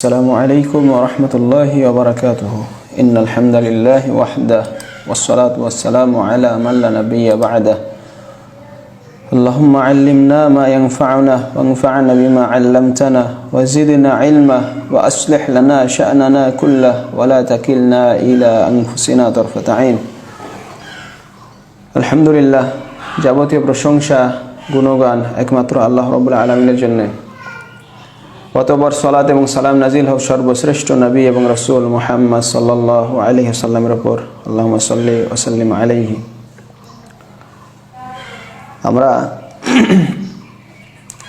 السلام عليكم ورحمة الله وبركاته إن الحمد لله وحده والصلاة والسلام على من لا نبي بعده اللهم علمنا ما ينفعنا وانفعنا بما علمتنا وزدنا علما وأصلح لنا شأننا كله ولا تكلنا إلى أنفسنا طرفة عين আলহামদুলিল্লাহ যাবতীয় প্রশংসা গুণগান একমাত্র আল্লাহ রবুল্লা আলমিনের জন্যে অতবার সলাত এবং সালাম নাজিল হোক সর্বশ্রেষ্ঠ নবী এবং রসুল মোহাম্মদ সাল্লাহ আলহি সাল্লামের ওপর আল্লাহ সাল্লি ওসাল্লিম আলহি আমরা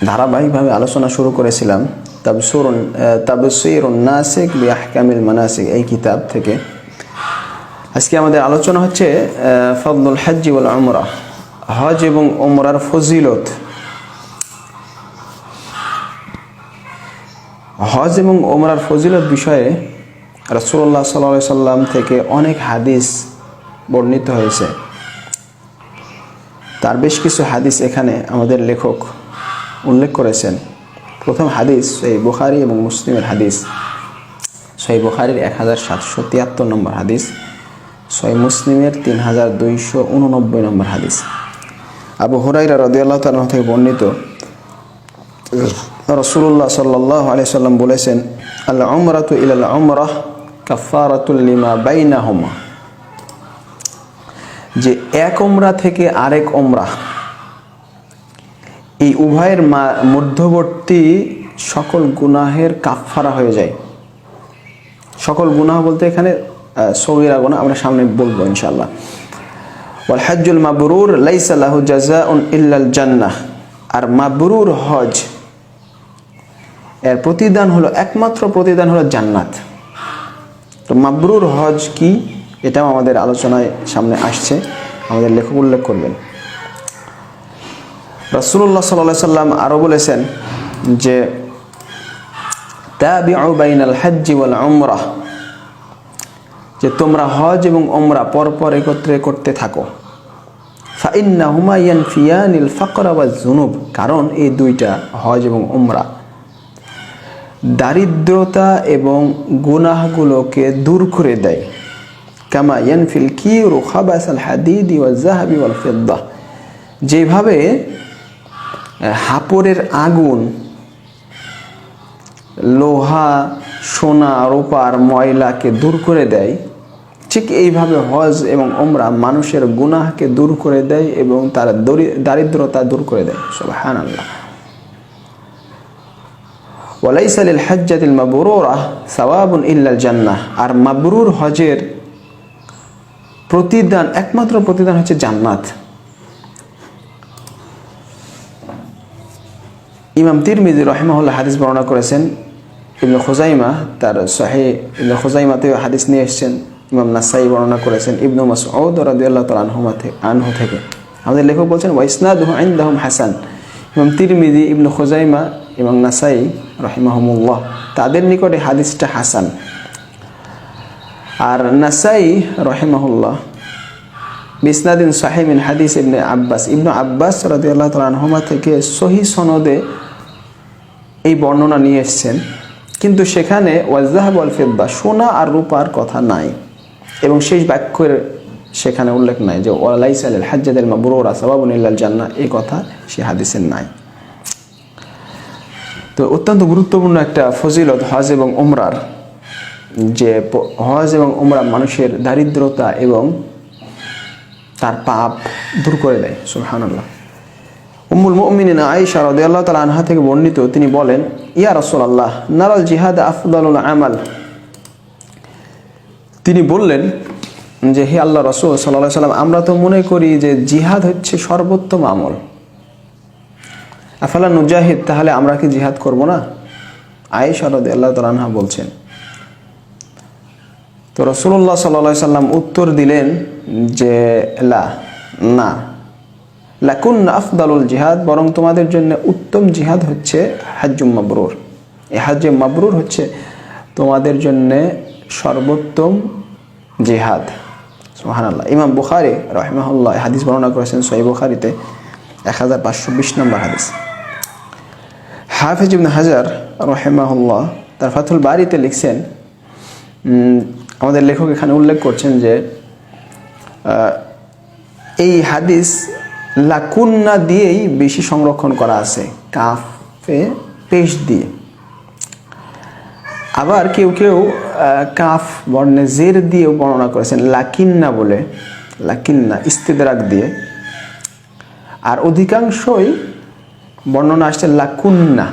ধারাবাহিকভাবে আলোচনা শুরু করেছিলাম তাবসুর তাবসির নাসিক বি আহকামিল মানাসিক, এই কিতাব থেকে। আজকে আমাদের আলোচনা হচ্ছে ফজলুল হাজ্জি ওয়াল আমরা হজ এবং ওমরার ফজিলত। হজ এবং ওমরার ফজিলত বিষয়ে রসুল্লাহ সাল্লা সাল্লাম থেকে অনেক হাদিস বর্ণিত হয়েছে। তার বেশ কিছু হাদিস এখানে আমাদের লেখক উল্লেখ করেছেন। প্রথম হাদিস সেই বুখারি এবং মুসলিমের হাদিস। সেই বুখারির এক হাজার সাতশো তিয়াত্তর নম্বর হাদিস। ছয় মুসলিমের তিন হাজার দুইশো উননব্বই নম্বর হাদিস। আবু হুরাইরা রদিয়াল্লাহ থেকে বর্ণিত রসুল্লাহ সাল্লাহ আলি সাল্লাম বলেছেন আল্লাহ অমরাতু ইলাল অমরাহ কাফারাতুল লিমা বাইনা হোমা যে এক ওমরা থেকে আরেক ওমরা এই উভয়ের মধ্যবর্তী সকল গুনাহের কাফারা হয়ে যায়। সকল গুনাহ বলতে এখানে সগিরা গুনাহ, আমরা সামনে বলব ইনশাল্লাহ ওয়াল হজ্জুল মাবরুর লাইসা লাহু জাযাউন ইল্লাল জান্নাহ। আর মাবরুর হজ এর প্রতিদান হলো, একমাত্র প্রতিদান হলো জান্নাত। তো মাবরুর হজ কি? এটাও আমাদের আলোচনায় সামনে আসছে। আমাদের লেখক উল্লেখ করবেন। রসুল্লাহ সাল্লাহ সাল্লাম আরও বলেছেন যে বাইনাল হাজ্জি ওয়াল উমরাহ যে তোমরা হজ এবং ওমরা পরপর একত্রে করতে থাকো। ফাইন্না হুমায়ান ফিয়ানিল ফকরা বা জুনুব কারণ এই দুইটা হজ এবং ওমরা দারিদ্রতা এবং গুনাহগুলোকে দূর করে দেয়। কামা ইয়ানফিল কিউরু খাবাস আল হাদিদি ওয়াল জাহাবি ওয়াল ফিদ্দা। যেভাবে হাপড়ের আগুন, লোহা, সোনা রূপার ময়লাকে দূর করে দেয়, ঠিক এইভাবে হজ এবং ওমরা মানুষের গুনাহকে দূর করে দেয় এবং তার দারিদ্রতা দূর করে দেয়। সব হান আল্লাহ ওয়ালাইসালিল হজ্জাতিল মাবরুরা সওয়াবুন ইল্লাল জান্নাহ। আর মাবরুর হজের প্রতিদান, একমাত্র প্রতিদান হচ্ছে জান্নাত। ইমাম তিরমিজি রহিমাহুল্লাহ হাদিস বর্ণনা করেছেন, ইবনে খোজাইমা তার শাহে ইবনে খোজাইমাতে হাদিস নিয়ে এসছেন, ইমাম নাসাই বর্ণনা করেছেন, ইবনু মাসউদ রাদিয়াল্লাহু তাআলা আনহুমা থেকে আনহু থেকে। আমাদের লেখক বলছেন ওয়াইসনাদুহু ইনদাহুম হাসান। ইমাম তিরমিজি, ইবনু খোজাইমা এবং নাসাই রহিমাহমুল্লাহ, তাদের নিকটে হাদিসটা হাসান। আর নাসাই রহিমাহুল্লাহ, বিসনাদিন সাহেবিন হাদিস ইবনে আব্বাস। ইবনু আব্বাস রাদিয়াল্লাহু তাআলা আনহুমা থেকে সহি সনদে এই বর্ণনা নিয়ে এসছেন। কিন্তু সেখানে ওয়াজাহাব আল ফিদ্দা, সোনা আর রূপার কথা নাই। এবং শেষ বাক্যের সেখানে উল্লেখ নাই যে, ওয়ালাইস আল হাজ্জাদের মাবরুরা সাবাবুন ইল্লাল জান্না এই কথা সে হাদিসের নাই। তো অত্যন্ত গুরুত্বপূর্ণ একটা ফজিলত হজ এবং ওমরার যে হজ এবং ওমরা মানুষের দারিদ্রতা এবং তার পাপ দূর করে দেয়, সুবহানাল্লাহ। উম্মুল মুমিনিন আয়েশা রাদিয়াল্লাহু তাআলা আনহা থেকে বর্ণিত তিনি বলেন, ইয়া রসল আল্লাহ নারাল জিহাদ আফদালুল আমাল। তিনি বললেন যে, হে আল্লাহ রসুল সাল্লাহ সাল্লাম আমরা তো মনে করি যে জিহাদ হচ্ছে সর্বোত্তম আমল। আফালা নুজাহিদ, তাহলে আমরা কি জিহাদ করব না? আয়েশা রাদিয়াল্লাহু তাআলা আনহা বলছেন, তো রসুল্লাহ সাল্লাহ সাল্লাম উত্তর দিলেন যে, লা, না। লাকুন আফদালুল জিহাদ, বরং তোমাদের জন্য উত্তম জিহাদ হচ্ছে হাজ্জুম মাবরুর। এই হাজ্জে মাবরুর হচ্ছে তোমাদের জন্যে সর্বোত্তম জিহাদ। সোহানাল্লাহ ইমাম বুখারি রহমাহুল্লাহ হাদিস বর্ণনা করেছেন সহি বুখারিতে, এক হাজার পাঁচশো বিশ নম্বর হাদিস। হাফিজ ইবনে হাজার রহেমাহুল্লাহ তার ফাথুল বাড়িতে লিখছেন আমাদের লেখক এখানে উল্লেখ করছেন যে এই হাদিস লাকুন্না দিয়েই বেশি সংরক্ষণ করা আছে, কাফে পেশ দিয়ে। আবার কেউ কেউ কাফ বর্ণে জের দিয়েও বর্ণনা করেছেন, লাকিন্না বলে, লাকিন্না, ইস্তেদরাক দিয়ে। আর অধিকাংশই বর্ণনা আসছে, লাকুন্না,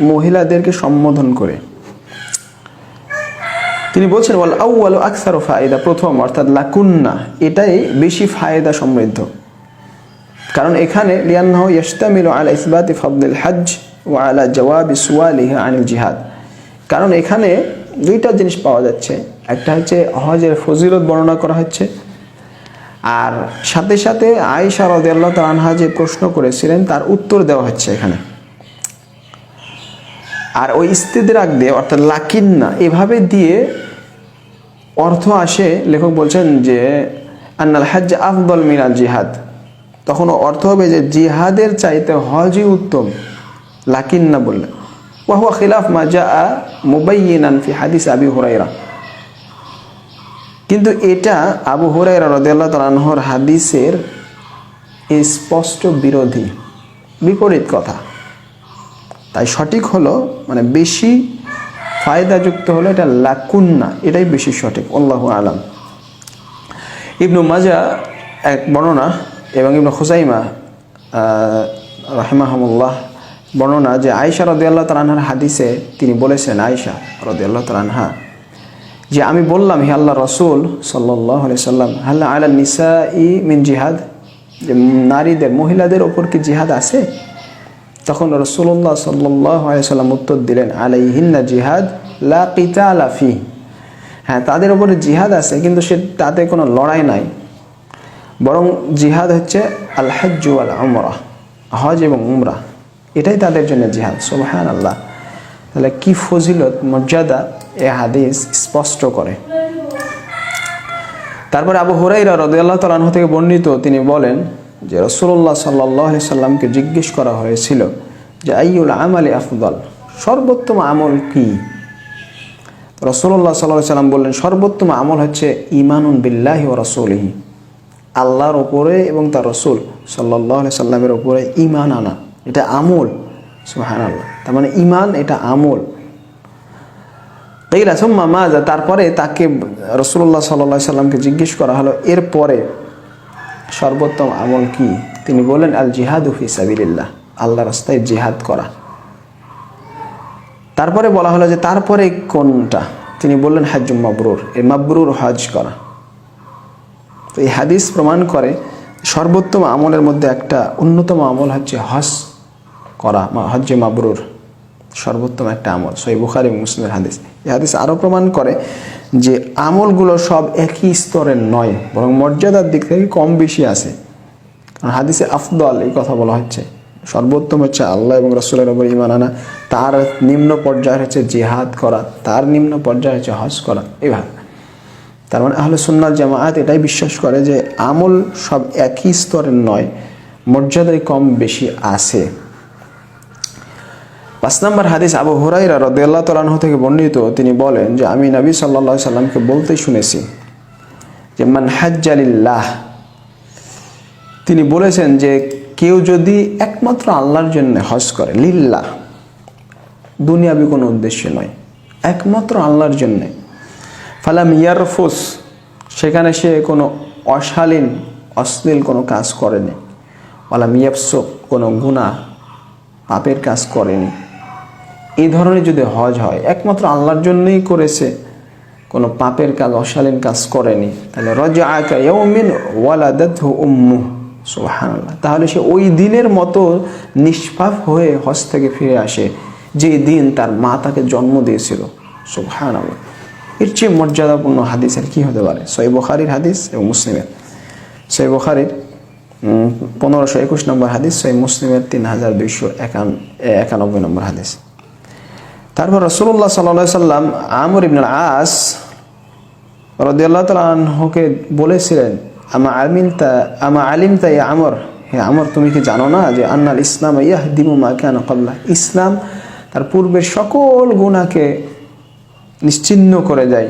মহিলাদেরকে সম্বোধন করে। তিনি বলছেন, ওয়াল আউয়াল আকসার ফায়দা প্রথম, অর্থাৎ লাকুন্না, এটাই বেশি ফায়দা সমৃদ্ধ। কারণ এখানে, লিয়ান্নাহু ইয়াশতামিলু আলা ইসবাতি ফাদলিল হজ ওয়া আলা জওয়াবি সুয়ালিহি আনিল জিহাদ। কারণ এখানে দুইটা জিনিস পাওয়া যাচ্ছে। একটা হচ্ছে হজের ফজিলত বর্ণনা করা হচ্ছে আর সাথে সাথে আয়েশা রাদিয়াল্লাহু তাআলা যে প্রশ্ন করেছিলেন, তার উত্তর দেওয়া হচ্ছে এখানে। আর ওই ইস্তিদরাক দিয়ে, অর্থাৎ লাকিন্না, এভাবে দিয়ে অর্থ আসে, লেখক বলছেন যে, আন্নাল হাজ আফদল মিনাল জিহাদ। তখন অর্থ হবে যে, জিহাদের চাইতে হজই উত্তম। লাকিন্না বললে। ওয়াহুয়া খিলাফ মা জা মুবাইয়িনান ফি হাদিস আবি হুরাইরা কিন্তু এটা আবু হুরাইরা রাদিয়াল্লাহু তাআলা আনহুর হাদিসের স্পষ্ট বিরোধী, বিপরীত কথা। তাই সঠিক হলো মানে বেশি ফায়দাযুক্ত হলো এটা লাকুন্না, এটাই বেশি সঠিক, আল্লাহু আলাম। ইবনু মাজা এক বর্ণনা এবং ইবনু খুসাইমা রহমাহমুল্লাহ বর্ণনা যে আয়সা রদিয়াল্লাহ তালানহার হাদিসে তিনি বলেছেন আয়সা রদিয়াল্লাহ তালানহা যে আমি বললাম, হে আল্লাহ রসুল সাল্লাহ সাল্লাম হাল্লা আলা নিসা ই মিন জিহাদ? যে নারীদের, মহিলাদের ওপর কি জিহাদ আছে? তখন রসুল্লাহ সাল্লাহ সাল্লাম উত্তর দিলেন, আলাইহিন্না জিহাদ লা কিতালা ফি। হ্যাঁ তাদের ওপরে জিহাদ আছে, কিন্তু সে, তাতে কোনো লড়াই নাই। বরং জিহাদ হচ্ছে আল আল উমরা হজ এবং উমরা। এটাই তাদের জন্য জিহাদ সোহান আল্লাহ তাহলে কি ফজিলত, মর্যাদা? এ হাদিস স্পষ্ট করে। তারপরে আবু হুরাইরা রদিয়াল্লাহ তালাহ থেকে বর্ণিত তিনি বলেন যে রসুল্লাহ সাল্লাহ সাল্লামকে জিজ্ঞেস করা হয়েছিল যে আইউল আমালি আফদল? সর্বোত্তম আমল কি? রসুল্লাহ সাল্লাহ সাল্লাম বললেন, সর্বোত্তম আমল হচ্ছে ইমানুন বিল্লাহি ও রসুলহি। আল্লাহর ওপরে এবং তার রসুল সাল্লাহ সাল্লামের ওপরে ইমান আনা। এটা আমল। সুহান আল্লাহ তার মানে ইমান এটা আমল। কেইলা সুম্মা মাজা তারপরে তাকে রসুল্লাহ সাল্লাহ সাল্লামকে জিজ্ঞেস করা হলো, এরপরে সর্বোত্তম আমল কি? তিনি বলেন আল জিহাদ উফি আল্লাহ রাস্তায় জিহাদ করা। তারপরে বলা হলো যে, তারপরে কোনটা? তিনি বললেন হাজুম মাবরুর এ মাবরুর হজ করা। তো এই হাদিস প্রমাণ করে সর্বোত্তম আমলের মধ্যে একটা অন্যতম আমল হচ্ছে হজ করা হজ্জে মাবরুর। সর্বোত্তম একটা আমল সই বুখারি মুসলিমের হাদিস। এই হাদিস আরও প্রমাণ করে যে আমলগুলো সব একই স্তরের নয়, বরং মর্যাদার দিক থেকে কম বেশি আছে। কারণ হাদিসে আফদল এই কথা বলা হচ্ছে। সর্বোত্তম হচ্ছে আল্লাহ এবং রসুলের ওপর ইমান আনা, তার নিম্ন পর্যায়ের হচ্ছে জিহাদ করা, তার নিম্ন পর্যায়ে হচ্ছে হজ করা, এভাবে। তার মানে আহলে সুন্নাত জামায়াত এটাই বিশ্বাস করে যে আমল সব একই স্তরের নয় মর্যাদায় কম বেশি আছে। পাঁচ নম্বর হাদিস আবু হুরাইরা রদিয়াল্লাহ তালাহ থেকে বর্ণিত, তিনি বলেন যে, আমি নবী সাল্লা সাল্লামকে বলতে শুনেছি যে, মান হাজ্জালিল্লাহ তিনি বলেছেন যে, কেউ যদি একমাত্র আল্লাহর জন্য হজ করে, লিল্লাহ, দুনিয়াবি কোনো উদ্দেশ্য নয়, একমাত্র আল্লাহর জন্যে। ফালাম ইয়ারফুস, সেখানে সে কোনো অশালীন, অশ্লীল কোনো কাজ করেনি। ফালাম ইয়াফসো কোনো গুণা পাপের কাজ করেনি। এই ধরনের যদি হজ হয়, একমাত্র আল্লাহর জন্যই করেছে, কোনো পাপের কাজ, অশালীন কাজ করেনি, তাহলে রজা আকা ইয়ৌমিন ওয়ালাদাত উম্মু সুবহানাল্লাহ। তাহলে সে ওই দিনের মতো নিষ্পাপ হয়ে হজ থেকে ফিরে আসে, যে দিন তার মা তাকে জন্ম দিয়েছিল, সুবহানাল্লাহ। এর চেয়ে মর্যাদাপূর্ণ হাদিসের কি হতে পারে? সই হাদিস এবং মুসলিমের। সই পনেরোশো একুশ নম্বর হাদিস সই মুসলিমের তিন হাজার দুইশো একান একানব্বই নম্বর হাদিস। তারপর রসুল্লাহ সাল্লা সাল্লাম আমর ইবনুল আস রদিয়াল্লাহ তালকে বলেছিলেন, আমা আমিনতা আমা আলিমতা ইয়া আমর? হে আমর, তুমি কি জানো না যে আন্নাল ইসলাম ইয়াহ দিমু মা কেন কল্লা ইসলাম তার পূর্বের সকল গুণাকে নিশ্চিহ্ন করে দেয়।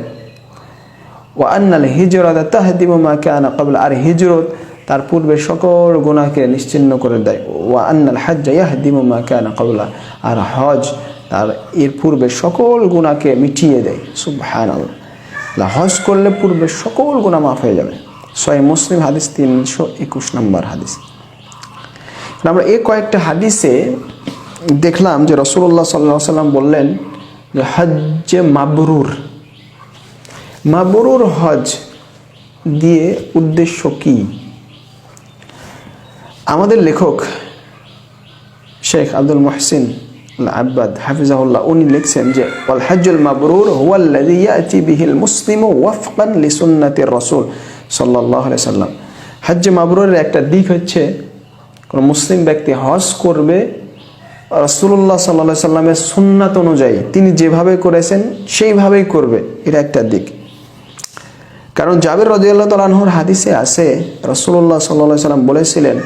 ও আন্নাল হিজরত তাহদিমু মা কানা ক্বাবলা আর হিজরত তার পূর্বে সকল গুনাহকে নিশ্চিহ্ন করে দেয়। ও আন্নাল হজ্জ ইয়াহদিমু মা কানা ক্বাবলা আর হজ তার এর পূর্বে সকল গুনাহকে মিটিয়ে দেয়। সুবহানাল্লাহ। হজ করলে পূর্বে সকল গুনাহ মাফ হয়ে যাবে। ছয় মুসলিম হাদিস তিনশো একুশ নম্বর হাদিস। আমরা এই কয়েকটা হাদিসে দেখলাম যে রসুল্লাহ সাল্লাহ সাল্লাম বললেন যে হজ্জে মাবরুর। মাবরুর হজ দিয়ে উদ্দেশ্য কি? আমাদের লেখক শেখ আব্দুল মহসিন আব্বাদ হাফিজাহুল্লাহ, উনি লিখছেন যে ওয়াল হজ্জুল মাবরুর হুয়াল্লাযী ইয়াতি বিহিল মুসলিমু ওয়াফকান লিসুন্নাতির রাসূল সাল্লাল্লাহু আলাইহি সাল্লাম। হজ্জ মাবরুরের একটা দিক হচ্ছে, কোনো মুসলিম ব্যক্তি হজ করবে, রাসূলুল্লাহ সাল্লাল্লাহু আলাইহি সাল্লামের সুন্নাত অনুযায়ী, তিনি যেভাবে করেছেন সেইভাবেই করবে, এটা একটা দিক। কারণ জাবির রাদিয়াল্লাহু তাআলা হাদিসে আছে, রাসূলুল্লাহ সাল্লাল্লাহু আলাইহি সাল্লাম বলেছিলেন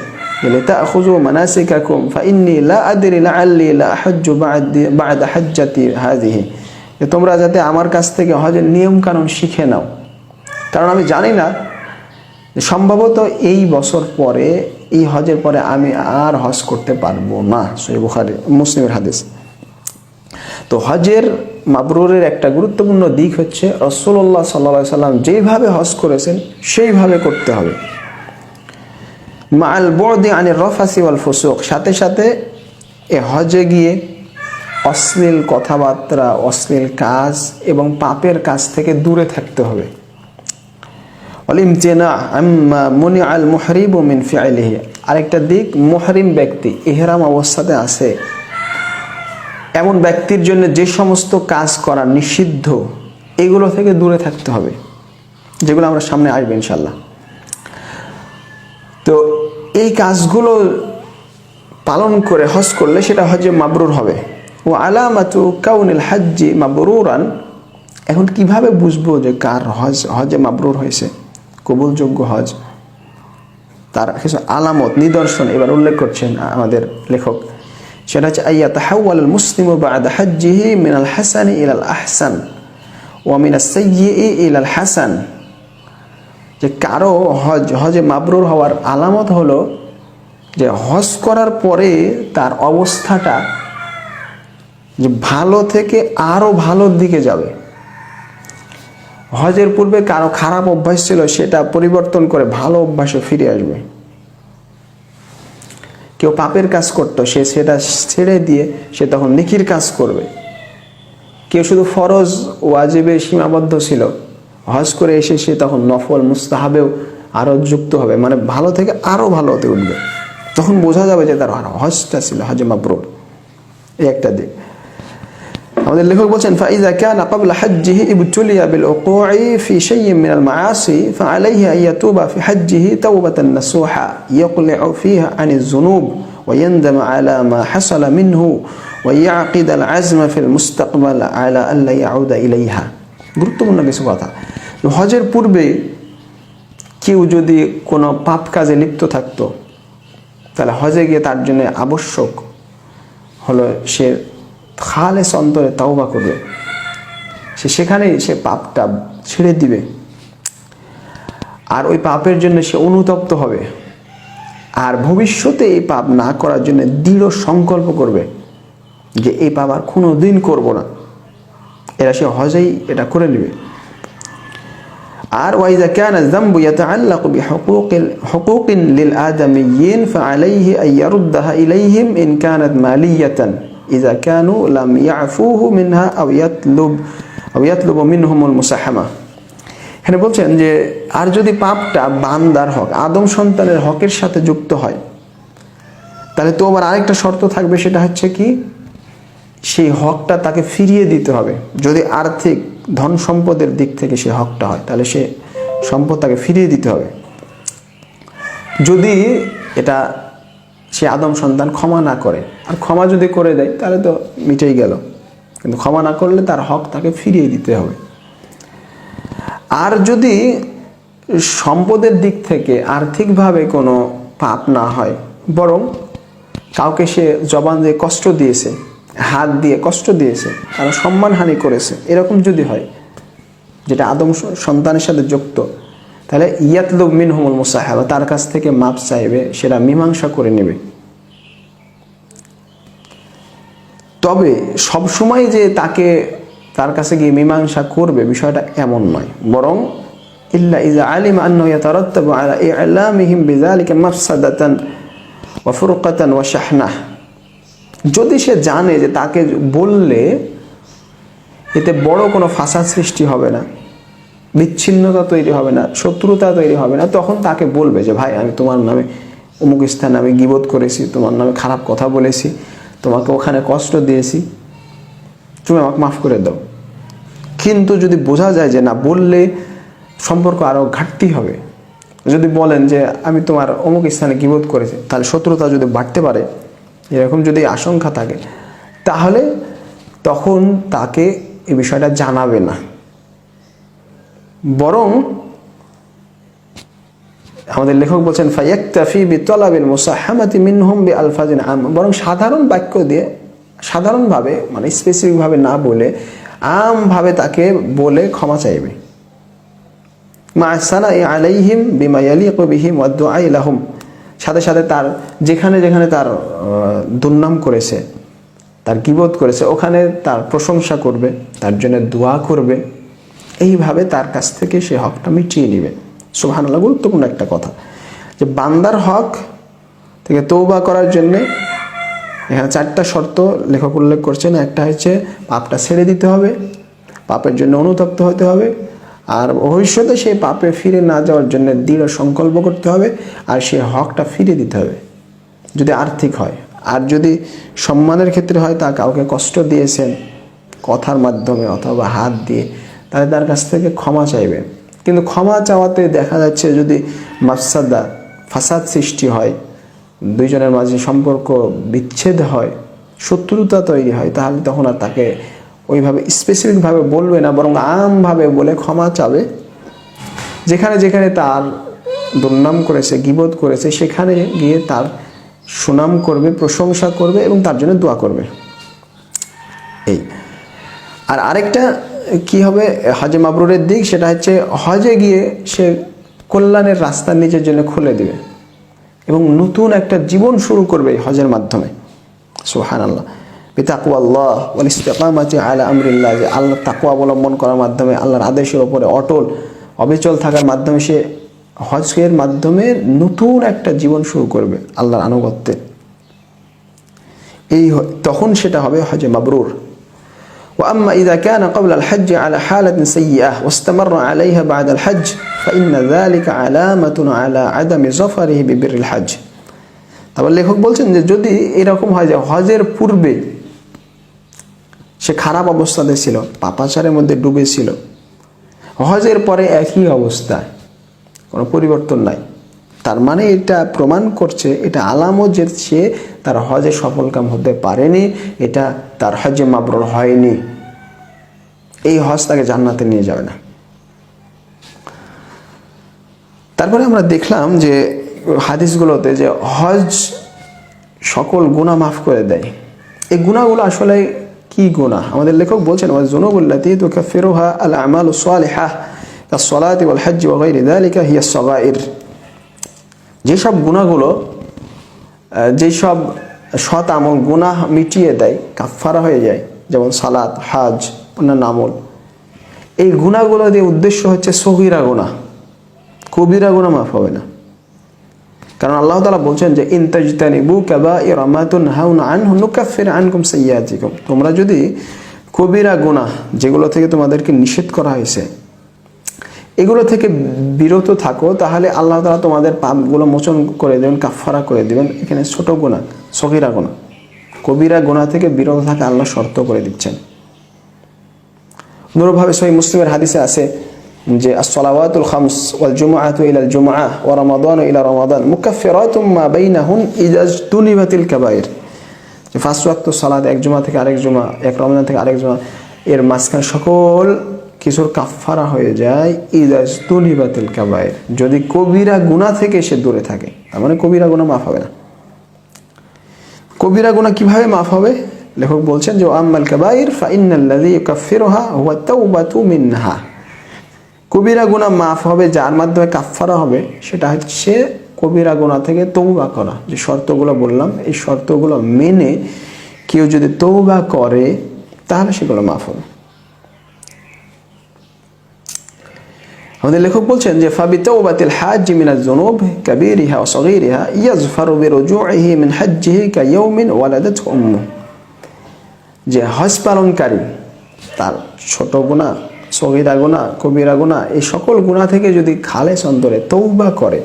মানাসিকাকুম ফাইন্নী লা আদরি লাআল্লি লা আহজ্জু বা'দ বা'দা হাজ্জাতি হাযিহি যে তোমরা যাতে আমার কাছ থেকে হজের নিয়ম কানুন শিখে নাও। কারণ আমি জানি না সম্ভবত এই বছর পরে, এই হজের পরে আমি আর হজ করতে পারব না বুখারি, মুসলিমের হাদিস। তো হজের মাবরুরের একটা গুরুত্বপূর্ণ দিক হচ্ছে রসুল্লাহ সাল্লা সাল্লাম যেইভাবে হজ করেছেন, সেইভাবে করতে হবে। মাল রফাসি ওয়াল ফুসুক। সাথে সাথে এ হজে গিয়ে অশ্লীল কথাবার্তা, অশ্লীল কাজ এবং পাপের কাজ থেকে দূরে থাকতে হবে। অলিমচেনা মনি আল মুহরিব মিন ফিআলিহি। আরেকটা দিক, মুহরিম ব্যক্তি ইহরাম অবস্থাতে আছে। এমন ব্যক্তির জন্য যে সমস্ত কাজ করা নিষিদ্ধ, এগুলো থেকে দূরে থাকতে হবে, যেগুলো আমরা সামনে আসবে ইনশাল্লাহ তো এই কাজগুলো পালন করে হজ করলে সেটা হজে মাবরুর হবে। ও আলামাতু কাউনিল হাজ্জি মাবরুরান। এখন কীভাবে বুঝব যে কার হজ, হজে মাবরুর হয়েছে? কবুলযোগ্য হজ। তার কিছু আলামত, নিদর্শন এবার উল্লেখ করছেন আমাদের লেখক। সেটা হচ্ছে, আইয়া তাহাওয়াল মুসলিম বাদ হাজ্জিহি মিনাল হাসানি ইলাল আহসান ও মিনাস সাইয়্যি ইলাল হাসান। যে কারও হজ, হজে মাবরুর হওয়ার আলামত হলো যে হজ করার পরে তার অবস্থাটা যে ভালো থেকে আরও ভালোর দিকে যাবে। হজের পূর্বে কারও খারাপ অভ্যাস ছিল সেটা পরিবর্তন করে ভালো অভ্যাসে ফিরে আসবে। কেউ পাপের কাজ করতো, সে সেটা ছেড়ে দিয়ে সে তখন নিকির কাজ করবে। কেউ শুধু ফরজ, ওয়াজিবে সীমাবদ্ধ ছিল। হজ করে এসে সে তখন নফল মুস্তাহাবেও আরও যুক্ত হবে মানে ভালো থেকে আরও ভালো হতে উঠবে তখন বোঝা যাবে যে তার হজটা ছিল হজে মাবরুর এই একটা দিক আমাদের লেখক বলছেন ফাইজা কান قبل حجه ابتلي بالوقوع في شيء من المعاصي فعليه أن يتوب في حجه توبة نصوحا يقلع فيها عن الذنوب ويندم على ما حصل منه ويعقد العزم في المستقبل على ألا يعود إليها গুরুত্বপূর্ণ কিছু কথা। হজের পূর্বে কেউ যদি কোনো পাপ কাজে লিপ্ত থাকতো, তাহলে হজে গিয়ে তার জন্য আবশ্যক হলো সে খালেস অন্তরে তাওবা করবে। সে সেখানেই সে পাপটা ছেড়ে দিবে। আর ওই পাপের জন্য সে অনুতপ্ত হবে। আর ভবিষ্যতে এই পাপ না করার জন্য দৃঢ় সংকল্প করবে যে এই পাপ আর কোনো দিন করব না। এরা সে হজেই এটা করে নেবে। আর ওয়াইজা কানা যামবু ইয়াতাআল্লাকু বিহুকুকিল, হুকুকিন লিল আদামিয়িন ফাআলাইহি আন ইয়ারুদ্দাহা ইলাইহিম ইন কানাত মালিয়াতান ইযা কেনু লাম ইয়াফুহু মিনহা আও ইয়াতলুব, আও ইয়াতলুবু মিনহুমুল মুসাহামা এখানে বলছেন যে, আর যদি পাপটা বান্দার হক, আদম সন্তানের হকের সাথে যুক্ত হয়, তাহলে তো আবার আরেকটা শর্ত থাকবে, সেটা হচ্ছে কি? সেই হকটা তাকে ফিরিয়ে দিতে হবে। যদি আর্থিক ধন সম্পদের দিক থেকে সে হকটা হয়, তাহলে সে সম্পদ তাকে ফিরিয়ে দিতে হবে। যদি এটা সে আদম সন্তান ক্ষমা না করে, আর ক্ষমা যদি করে দেয়, তাহলে তো মিটেই গেল। কিন্তু ক্ষমা না করলে তার হক তাকে ফিরিয়ে দিতে হবে। আর যদি সম্পদের দিক থেকে আর্থিকভাবে কোনো পাপ না হয়, বরং কাউকে সে জবান দিয়ে কষ্ট দিয়েছে হাত দিয়ে কষ্ট দিয়েছে কারও সম্মানহানি করেছে। এরকম যদি হয়, যেটা আদম সন্তানের সাথে যুক্ত, তাহলে ইয়াতলুব মিন হুমুল মুসাহাবা, তার কাছ থেকে মাপ চাইবে, সেটা মীমাংসা করে নেবে। তবে সবসময় যে তাকে তার কাছে গিয়ে মীমাংসা করবে, বিষয়টা এমন নয়। বরং ইল্লা ইজা আলিম আন্নাহু ইয়াতারাত্তাবু আলা ই'লামিহিম বিযালিকা মাফসাদাতান ওয়া ফুরকাতান ওয়া শাহনাহ। যদি সে জানে যে তাকে বললে এতে বড় কোনো ফাসাদ সৃষ্টি হবে না, বিচ্ছিন্নতা তৈরি হবে না, শত্রুতা তৈরি হবে না, তখন তাকে বলবে যে, ভাই, আমি তোমার নামে, অমুক স্থানে আমি গিবোধ করেছি, তোমার নামে খারাপ কথা বলেছি, তোমাকে ওখানে কষ্ট দিয়েছি, তুমি আমাকে মাফ করে দাও। কিন্তু যদি বোঝা যায় যে না, বললে সম্পর্ক আরও ঘাটতি হবে, যদি বলেন যে, আমি তোমার অমুক স্থানে গিবোধ করেছি, তাহলে শত্রুতা যদি বাড়তে পারে এরকম যদি আশঙ্কা থাকে, তাহলে তখন তাকে এই বিষয়টা জানাবে না। বরং আমাদের লেখক বলছেন ফাইয়াক্তাফি বি তলাবিল মুসাহামাতি মিনহুম বি আলফাজিন আম। বরং সাধারণ বাক্য দিয়ে, সাধারণভাবে মানে স্পেসিফিকভাবে না বলে, আমভাবে তাকে বলে ক্ষমা চাইবে। মা সানা আলাইহিম বিমা ইয়ালিকু বিহিম ওয়া দুআ সাথে সাথে তার, যেখানে যেখানে তার দুর্নাম করেছে, তার কিবোধ করেছে, ওখানে তার প্রশংসা করবে, তার জন্য দোয়া করবে। এইভাবে তার কাছ থেকে সে হকটা মিটিয়ে নেবে। সুবহানাল্লাহ, গুরুত্বপূর্ণ একটা কথা। যে বান্দার হক থেকে তৌবা করার জন্যে এখানে চারটা শর্ত লেখক উল্লেখ করছেন। একটা হচ্ছে, পাপটা ছেড়ে দিতে হবে, পাপের জন্য অনুতপ্ত হতে হবে আর ভবিষ্যতে সেই পাপে ফিরে না যাওয়ার জন্য দৃঢ় সংকল্প করতে হবে আর সেই হকটা ফিরে দিতে হবে। যদি আর্থিক হয়, আর যদি সম্মানের ক্ষেত্রে হয়, তা কাউকে কষ্ট দিয়েছেন কথার মাধ্যমে অথবা হাত দিয়ে, তাহলে তার কাছ থেকে ক্ষমা চাইবে কিন্তু ক্ষমা চাওয়াতে দেখা যাচ্ছে যদি মাফসাদা ফাসাদ সৃষ্টি হয়, দুইজনের মাঝে সম্পর্ক বিচ্ছেদ হয়, শত্রুতা তৈরি হয়, তাহলে তখন আর তাকে ওইভাবে স্পেসিফিকভাবে বলবে না, বরং আমভাবে বলে ক্ষমা চাবে। যেখানে যেখানে তার দুর্নাম করেছে, গিবোধ করেছে, সেখানে গিয়ে তার সুনাম করবে, প্রশংসা করবে এবং তার জন্য দোয়া করবে। এই। আর আরেকটা কি হবে? হজে মাবরুরের দিক, সেটা হচ্ছে হজে গিয়ে সে কল্যাণের রাস্তা নিজের জন্য খুলে দিবে এবং নতুন একটা জীবন শুরু করবে হজের মাধ্যমে। সুহান আল্লাহ বিতাকুয়া আল্লাহ ওয়াল ইস্তেকামাতি আলা আমরিল্লাহ যে আল্লাহ তাকুয়া অবলম্বন করার মাধ্যমে আল্লাহর আদেশের ওপরে অটল অবিচল থাকার মাধ্যমে সে হজের মাধ্যমে নতুন একটা জীবন শুরু করবে আল্লাহর আনুগত্যে এই হ- তখন সেটা হবে হজে মাবরুর وأما إذا كان قبل الحج على حالة سيئة واستمر عليها بعد الحج فإن ذلك علامة على عدم ظفره ببر الحج তারপর লেখক বলছেন যে যদি এরকম হয় যে হজের পূর্বে সে খারাপ অবস্থাতে ছিল, পাপাচারের মধ্যে ডুবেছিল হজের পরে একই অবস্থায়, কোনো পরিবর্তন নাই। তার মানে এটা প্রমাণ করছে, এটা আলামত যে সে তার হজে সফলকাম হতে পারেনি, এটা তার হজে মাবরুর হয়নি। এই হজ তাকে জান্নাতে নিয়ে যাবে না। তারপরে আমরা দেখলাম যে হাদিসগুলোতে যে হজ সকল গুণা মাফ করে দেয়। এই গুণাগুলো আসলে কি গুণা আমাদের লেখক বলছেন আমাদের আমার জুনুবুল্লাতি তো কাফিরুহা আল আমাল সালেহা কাসলাত ওয়াল হজ্জ ওয়া গায়রি যালিকা হিয়া সগাইর. যেসব গুণাগুলো যেসব সৎ আমল গুনাহ মিটিয়ে দেয় কাফারা হয়ে যায়, যেমন সালাত, হাজ, অন্যান্য আমল, এই গুণাগুলো দিয়ে উদ্দেশ্য হচ্ছে সহিরা গুণা কবিরা গুণা মাফ হবে না। কারণ আল্লাহ তালা বলছেন যে ইনতাজতানিবু কাবা ইরামাতুন হাউন আনহু নুকাফির আনকুম সাইয়াতিকুম। তোমরা যদি কবিরা গুনাহ যেগুলো থেকে তোমাদেরকে নিষেধ করা হয়েছে, এগুলো থেকে বিরত থাকো, তাহলে আল্লাহ তালা তোমাদের পাপগুলো মোচন করে দেবেন কাফারা করে দেবেন। এখানে ছোট গোনা সগিরা গোনা কবিরা গোনা থেকে বিরত থাকা আল্লাহ শর্ত করে দিচ্ছেন। অনুরূপভাবে সহি মুসলিমের হাদিসে আছে যে আসসালাওয়াতুল খামস ওয়াল জুমআতু ইলাল জুমআহ ওয়া রমাদানু ইলা রমাদান মুকাফফিরাতুম মা বাইনাহুন ইযা তুনিবাতিল কাবাইর। যে ফার্স্ট ওয়াক্ত সালাদ এক জুমা থেকে আরেক জুমা এক রমজান থেকে আরেক জুমা এর মাঝখানে সকল কিছুর কাফারা হয়ে যায় ইদাস তুলিবাতিল কাবায়ের যদি কবিরা গুণা থেকে সে দূরে থাকে, তার মানে কবিরা গুণা মাফ হবে না। কবিরা গুণা কীভাবে মাফ হবে? লেখক বলছেন যে আম্মাল কাবাইর ফাইনাল্লাযী ইউকাফিরুহা হুয়া তাওবাতু মিনহা। কবিরা গুনাহ মাফ হবে, যার মাধ্যমে কাফফারা হবে, সেটা হচ্ছে কবিরা গুনাহ থেকে তৌবা করা। যে শর্তগুলো বললাম, এই শর্তগুলো মেনে কেউ যদি তৌবা করে, তাহলে সেগুলো মাফ হবে। আমাদের লেখক বলছেন যে, ফাবি তাওবাতিল হাজ্জ মিন আয-যুনুব কাবীরিহা ওয়া সগীরিহা ইয়াজফারু বিরুজুইহি মিন হাজ্জিহি কায়াউমিন ওয়ালাদাত উম্মু যে হজ পালনকারী, তার ছোট গুনাহ সগীরা গুনাহ কবিরা গুনাহ এই সকল গুনাহ থেকে যদি খালেস অন্তরে তৌবা করে,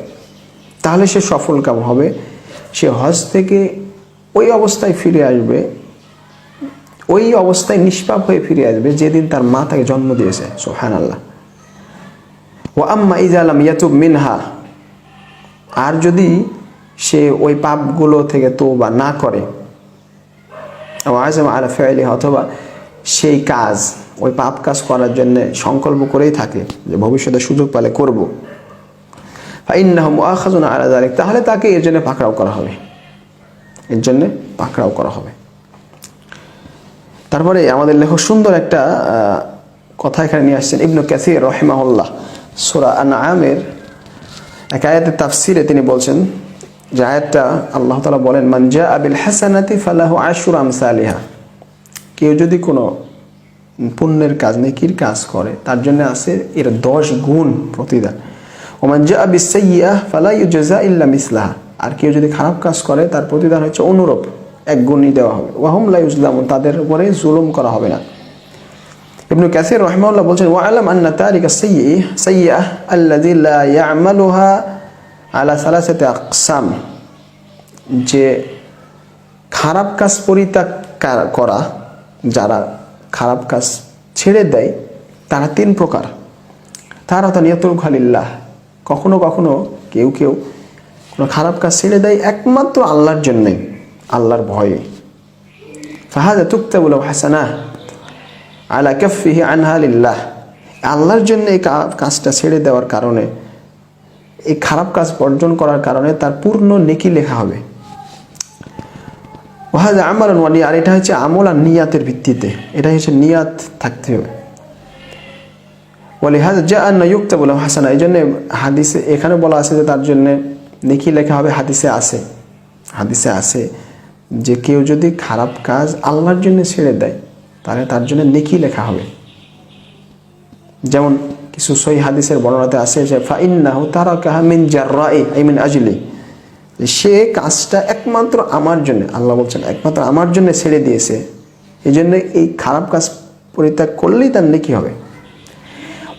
তাহলে সে সফল কাম হবে। সে হজ থেকে ওই অবস্থায় ফিরে আসবে, ওই অবস্থায় নিষ্পাপ হয়ে ফিরে আসবে যেদিন তার মা তাকে জন্ম দিয়েছে সোহান আল্লাহ ও আম্মা ইজালাম ইয়াতুব মিনহা, আর যদি সে ওই পাপগুলো থেকে তৌবা না করে আজম আলা ফেলি অথবা সেই কাজ ওই পাপ কাজ করার জন্য সংকল্প করেই থাকে যে ভবিষ্যতে সুযোগ পেলে করব। আখাজুন আলা জালিক তাহলে তাকে এর জন্য পাকড়াও করা হবে। এর জন্য পাকড়াও করা হবে। তারপরে আমাদের লেখক সুন্দর একটা কথা এখানে নিয়ে আসছেন। ইবনু ক্যাসির রহিমাহুল্লাহ, সুরা আন আমের এক আয়াতের তাফসিরে তিনি বলছেন যে আয়াতটা আল্লাহ তালা বলেন মানজা আবিল হাসানাতি ফালাহু আশুর আমসালিহা। কেউ যদি কোনো পুণ্যের কাজ, নেকির কাজ করে, তার জন্য আছে এর দশ গুণ প্রতিদান। ওমান জা আবি সাইয়া ফালা ইউজা ইল্লা মিসলাহা। আর কেউ যদি খারাপ কাজ করে, তার প্রতিদান হচ্ছে অনুরূপ, এক গুণই দেওয়া হবে। ওয়াহুম লা ইউজলামুন, তাদের উপরে জুলুম করা হবে না। ইবনু কাসির রহমাউল্লাহ বলছেন ওয়ালাম আন্না তারিকা সাইয়্যি সাইয়্যা আল্লাযী লা ইয়ামালুহা আলা সালাসাতি আকসাম। যে খারাপ কাজ পরিত্যাগ করা, যারা খারাপ কাজ ছেড়ে দেয়, তারা তিন প্রকার। তারা তো নিয়তুল খালিল্লাহ। কখনো কখনো কেউ কেউ কোনো খারাপ কাজ ছেড়ে দেয় একমাত্র আল্লাহর জন্যই, আল্লাহর ভয়ে। ফাহাদা তুক্তাবুল হাসানা আলা কাফিহি আনহা লিল্লাহ। আল্লাহর জন্য এই কাজটা ছেড়ে দেওয়ার কারণে, এই খারাপ কাজ বর্জন করার কারণে তার পূর্ণ নেকি লেখা হবে। ওহাজা আমার ওয়ানি আর এটা হচ্ছে আমল আর নিয়াতের ভিত্তিতে। এটা হচ্ছে নিয়াত থাকতে হবে। বলে হাজা যা আন্না ইউক্ত বলে হাসানা এই জন্যে হাদিসে, এখানে বলা আছে যে তার জন্য নেকি লেখা হবে হাদিসে আছে। হাদিসে আছে যে কেউ যদি খারাপ কাজ আল্লাহর জন্য ছেড়ে দেয়, তাহলে তার জন্য নেকি লেখা হবে। যেমন কিছু সই হাদিসের বর্ণনাতে আছে যে ফাইন্নাহু তারা কাহা মিন জাররাই, আই মিন আজলি। সে কাজটা একমাত্র আমার জন্য, আল্লাহ বলছেন, একমাত্র আমার জন্য ছেড়ে দিয়েছে। এই জন্য এই খারাপ কাজ পরিত্যাগ করলেই তার নেকি হবে।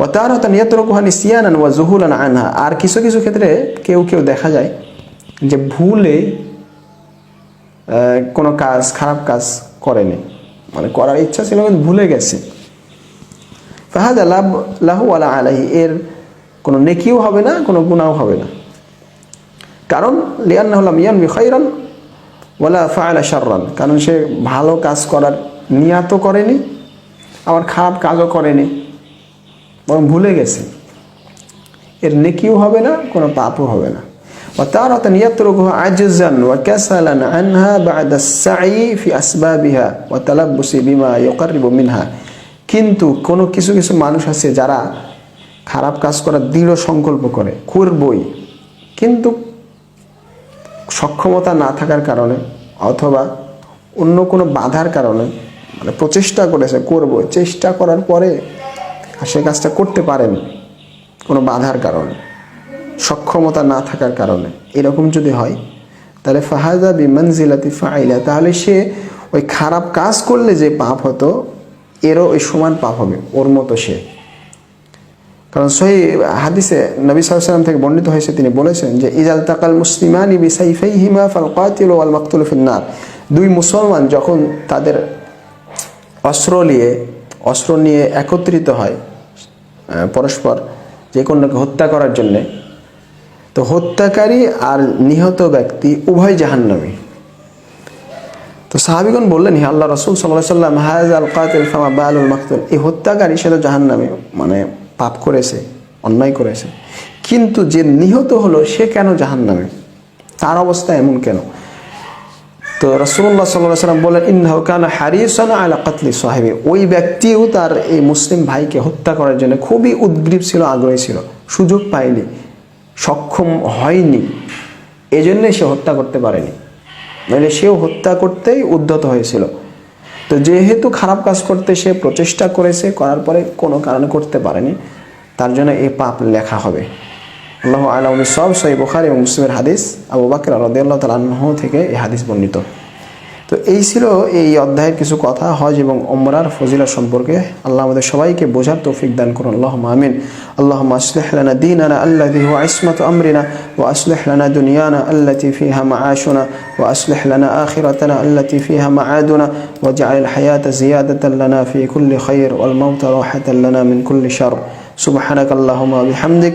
ও তার হতো নিয়তরকুহানি সিয়ানান ওয়া জুহুলান আনহা। আর কিছু কিছু ক্ষেত্রে কেউ কেউ দেখা যায় যে ভুলে কোনো কাজ, খারাপ কাজ করেনি। মানে করার ইচ্ছা ছিল কিন্তু ভুলে গেছে। ফাহাদা লাভ লাহু আলা আলাহি এর কোনো নেকিও হবে না, কোনো গুণাও হবে না। কারণ লিয়ান্নাহুল্লাম ইয়ানবি খৈরান ওয়ালা ফায়লা শাররান কারণ সে ভালো কাজ করার নিয়াতও করেনি আবার খারাপ কাজও করেনি বরং ভুলে গেছে এর নেকিও হবে না কোনো পাপও হবে না وتارة يتركه عجزا وكسلا عنها بعد السعي في أسبابها وتلبس بما يقرب منها কিন্তু কোনো কিছু কিছু মানুষ আছে যারা খারাপ কাজ করার দৃঢ় সংকল্প করে করবই কিন্তু সক্ষমতা না থাকার কারণে অথবা অন্য কোনো বাধার কারণে মানে প্রচেষ্টা করেছে, করব, চেষ্টা করার পরে সে কাজটা করতে পারেনি, কোনো বাধার কারণে, সক্ষমতা না থাকার কারণে। এরকম যদি হয়, তাহলে ফাহাজা বিমানজিলাতি ফাইলা, তাহলে সে ওই খারাপ কাজ করলে যে পাপ হতো, এরও ওই সমান পাপ হবে, ওর মতো সে। কারণ সহি হাদিসে নবী সাল্লাম থেকে বর্ণিত হয়েছে, তিনি বলেছেন যে ইজাল তাকাল মুসলিমান ইবি সাইফাই হিমা ফাল কাতিল ওয়াল মাকতুল ফিন্নার। দুই মুসলমান যখন তাদের অস্ত্র নিয়ে অস্ত্র নিয়ে একত্রিত হয় পরস্পর যে কোনোকে হত্যা করার জন্যে, তো হত্যাকারী আর নিহত ব্যক্তি উভয় জাহান্নামী। তো সাহাবিগণ বললেন, হে আল্লাহ রসুল সাল্লাহ সাল্লাম হাজ আল কাতিল ফামা বালুল মাকতুল। এই হত্যাকারী সে তো জাহান্নামী মানে পাপ করেছে, অন্যায় করেছে। কিন্তু যে নিহত হলো, সে কেন জাহান্নামে? তার অবস্থা এমন কেন? তো রসুল্লাহ সাল্লাহ সাল্লাম বলেন, ইন্নাহু কানা হারিসানা আলা কাতলি সাহেবে। ওই ব্যক্তিও তার এই মুসলিম ভাইকে হত্যা করার জন্য খুবই উদ্গ্রীব ছিল, আগ্রহী ছিল। সুযোগ পায়নি, সক্ষম হয়নি। এজন্যে সে হত্যা করতে পারেনি। নইলে সেও হত্যা করতেই উদ্যত হয়েছিল। তো যেহেতু খারাপ কাজ করতে সে প্রচেষ্টা করেছে, করার পরে কোনো কারণে করতে পারেনি, তার জন্য এই পাপ লেখা হবে। আল্লাহ আলম সব সই বুখারি এবং মুসলিমের হাদিস, আবু বাকর আল্লাহ তালাহ থেকে এই হাদিস বর্ণিত। তো এই ছিল এই অধ্যায়ের কিছু কথা, হজ এবং ওমরার ফজিলা সম্পর্কে। আল্লাহ আমাদের সবাইকে বোঝার তৌফিক দান করুন। আল্লাহ আমিন। আল্লাহ আসলেহলানা দিনানা আল্লাহ দিহু আসমত আমরিনা ও আসলেহলানা দুনিয়ানা আল্লাহ তিফি মা আয়সোনা ও আসলেহলানা আখিরাতানা আল্লাহ তিফি হামা আদুনা ও জাআল হায়াত জিয়াদাত লানা ফি কুল্লি খৈর ওল মমতা রাহাতান লানা মিন কুল্লি শার সুবহানাক আল্লাহ বিহামদিক।